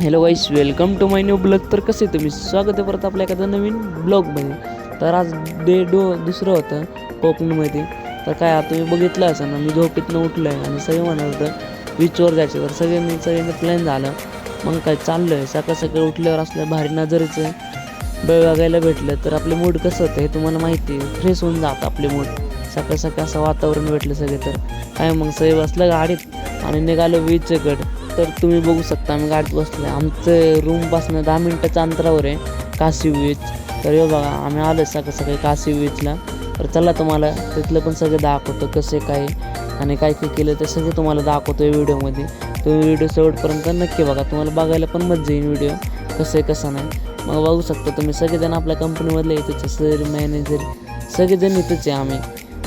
Hello guys welcome to my new blog तर कसे तुम्ही? स्वागत आहे परत आपल्या एखाद्या नवीन ब्लॉगमध्ये तर आज डे डो दुसरं होतं कोकणमध्ये. तर काय आता तुम्ही बघितलं असं ना मी झोपेतनं उठलो आहे आणि सगळे म्हणत होतं बीचवर जायचं. तर सगळ्यांनी सगळ्यांनी प्लॅन झालं. मग काय चाललं आहे सकाळ सकाळी उठल्यावर असलं भारी नजरेचं वेळ बघायला भेटलं. तर आपले मूड कसं होतं हे तुम्हाला माहिती आहे. फ्रेश होऊन जातं आपले मूड सकाळ सकाळ असं वातावरण भेटलं सगळे तर. काय मग सगळे बसलं गाडीत आणि निघालो बीचकडं तर तुम्ही बघू शकता आम्ही गाडीत बसलो आमचं रूमपासून दहा मिनटाच्या अंतरावर आहे काशी बीच तर हे बघा आम्ही आलो सकाळ सकाळी काशी बीचला तर चला तुम्हाला तिथलं पण सगळं दाखवतो कसे काय आणि काय काय केलं ते सगळं तुम्हाला दाखवतो आहे व्हिडिओमध्ये. तुम्ही व्हिडिओ शेवटपर्यंत नक्की बघा. तुम्हाला बघायला पण मजा येईल व्हिडिओ कसं आहे कसं नाही. मग बघू शकता तुम्ही सगळेजण आपल्या कंपनीमधले इथंच सर मॅनेजर सगळेजण इथंच आहे आम्ही.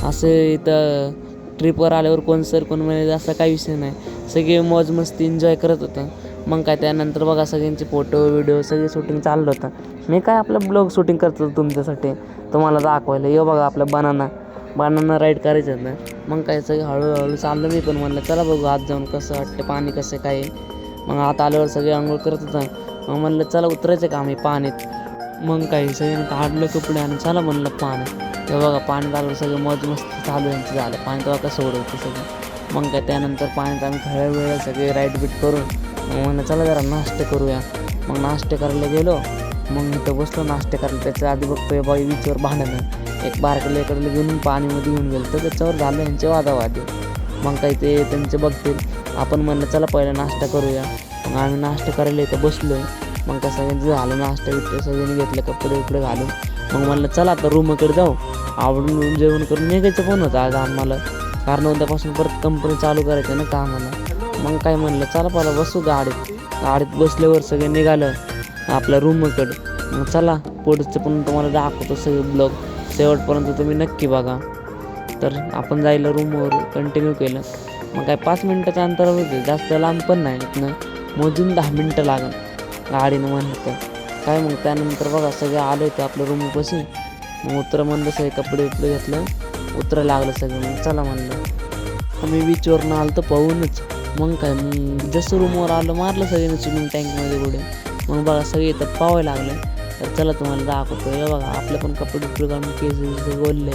असं इथं ट्रिपवर आल्यावर कोण सर कोण मॅनेजर असा काही विषय नाही. सगळे मौज मस्ती एन्जॉय करत होते. मग काय त्यानंतर बघा सगळ्यांचे फोटो व्हिडिओ सगळे शूटिंग चाललं होतं. मी काय आपलं ब्लॉग शूटिंग करत होतो तुमच्यासाठी? तुम्हाला दाखवायला. यो बघा आपलं बनाना बनाना राईड करायचं होतं मग काय सगळं हळूहळू चाललं मी पण म्हणलं चला बघू आत जाऊन कसं वाटतं पाणी कसं काय मग आत आल्यावर सगळे आंघोळ करत होतं. मग म्हणलं चला उतरायचं का आम्ही पाण्यात? मग काय सगळ्यांनी काढलं कपडे आणि चला म्हणलं पाणी. तेव्हा बघा पाण्यात आलं सगळं मौज मस्त चालू यांचं झालं. पाणी तेव्हा कसं सोडवतं सगळं? मग काय त्यानंतर पाण्यात आम्ही थोड्या वेळ सगळे राईट बीट करून मग म्हणलं चला जरा नाश्ता करूया. मग नाश्ते करायला गेलो. मग इथं बसलो नाश्ते करायला. त्याच्या आधी बघतोय बाई बीचवर भांडणं एक बारकडे इकडलं घेऊन पाणीमध्ये घेऊन गेलं. तर त्याच्यावर झालं यांचे वादावादी. मग काही ते त्यांचे बघतील. आपण म्हणलं चला पहिला नाश्ता करूया. मग आम्ही नाश्ता करायला इथं बसलो. मग का सगळ्यांचं झालं नाश्ता बिट्टा सगळ्यांनी घेतलं कपडे उपडे घालून. मग म्हणलं चला आता रूमकडे जाऊ. आवडून जेवण करून निघायचं पण होतं आज आम्हाला? कारण उद्यापासून परत कंपनी चालू करायची ना कामाला. मग काय म्हणलं चला पहिला बसू गाडीत. गाडीत बसल्यावर सगळे निघालं आपल्या रूमकडं मग चला पुढचं पण तुम्हाला दाखवतो सगळे ब्लॉग शेवटपर्यंत तुम्ही नक्की बघा. तर आपण जायला रूमवर कंटिन्यू केलं. मग काय पाच मिनटाच्या अंतरावर होते जास्त लांब पण नाही इथनं. मोजून दहा मिनटं लागेल. गाडीनं म्हणलं तर. काय मग त्यानंतर बघा सगळे आले होते आपल्या रूमपाशी मग उतरं म्हणलं सगळे कपडे उपडे घेतलं. उतरं लागलं सगळं. मग चला म्हणलं. आम्ही बीचवरनं आलं तर पाहूनच. मग काय मग जसं रूमवर आलं मारलं सगळ्यांनी स्विमिंग टँकमध्ये उडे मग बघा सगळे इथं पावायला लागले. तर चला तुम्हाला दाखवतो हे बघा आपले पण कपडे उपडे काढून केस बोलले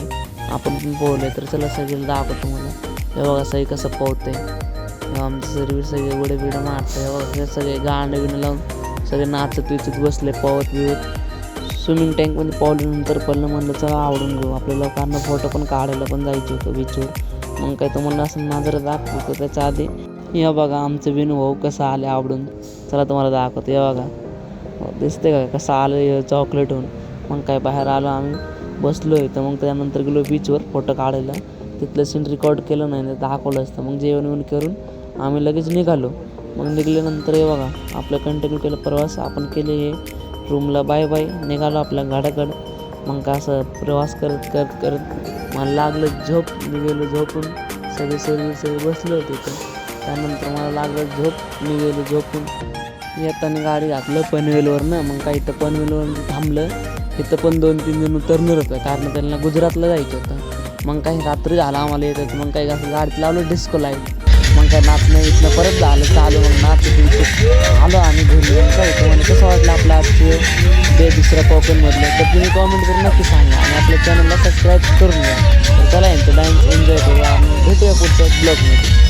आपण पण पोहले. तर चला सगळे दाखवतो मला हे बघा सगळे कसं पोहते आमचं सर्विस सगळे उडे बिडे मारतं हे बघा सगळे गांड बिणं लावून सगळे नाचत विचत बसले पोहत बिवत स्विमिंग टँकमध्ये पावल्यानंतर पडलं म्हणलं चला आवडून घेऊ. आपल्या लोकांना फोटो पण काढायला पण जायचं होतं बीचवर. मग काय तुम्हाला असं नाजर दाखवतो त्याच्या आधी? या बघा आमचं विनू भाऊ कसं आले आवडून चला तुम्हाला दाखवतो. या बघा. दिसते का कसं आलं चॉकलेट होऊन? मग काय बाहेर आलो आम्ही. बसलो आहे तर मग त्यानंतर गेलो बीचवर फोटो काढायला. तिथलं सीन रेकॉर्ड केलं नाही तर दाखवलं असतं. मग जेवण बिवण करून आम्ही लगेच निघालो. मग निघाल्यानंतर हे बघा आपलं कंटिन्यू केलं प्रवास. आपण केले हे रूमला बाय बाय निघालो आपल्या गाड्याकडं मग का असं प्रवास करत करत करत मला लागलं झोप. मी गेलो झोपून. सगळे सगळे सगळे बसलो होते इथं. त्यानंतर मला लागलं झोप. मी गेलो झोपून. येताना गाडी घातलं पनवेलवरनं. मग काय इथं पनवेलवर थांबलं. इथं पण दोन तीन जण उतरणार होतं. कारण त्यांना गुजरातला जायचं होतं. मग काही रात्री झाला आम्हाला येतात मग काही असं गाडीत लावलं डिस्को लाइट मग काय नाचणं इथनं परत झालं. चालू. मग नाच वाटलं ते दुसऱ्या कोकणमधलं तर तुम्ही कॉमेंट करून नक्की सांगा आणि आपल्या चॅनलला सबस्क्राईब करून घ्या. तर चला यांचं डान्स एन्जॉय करूया आणि भेटूया पुढच्या ब्लॉगमध्ये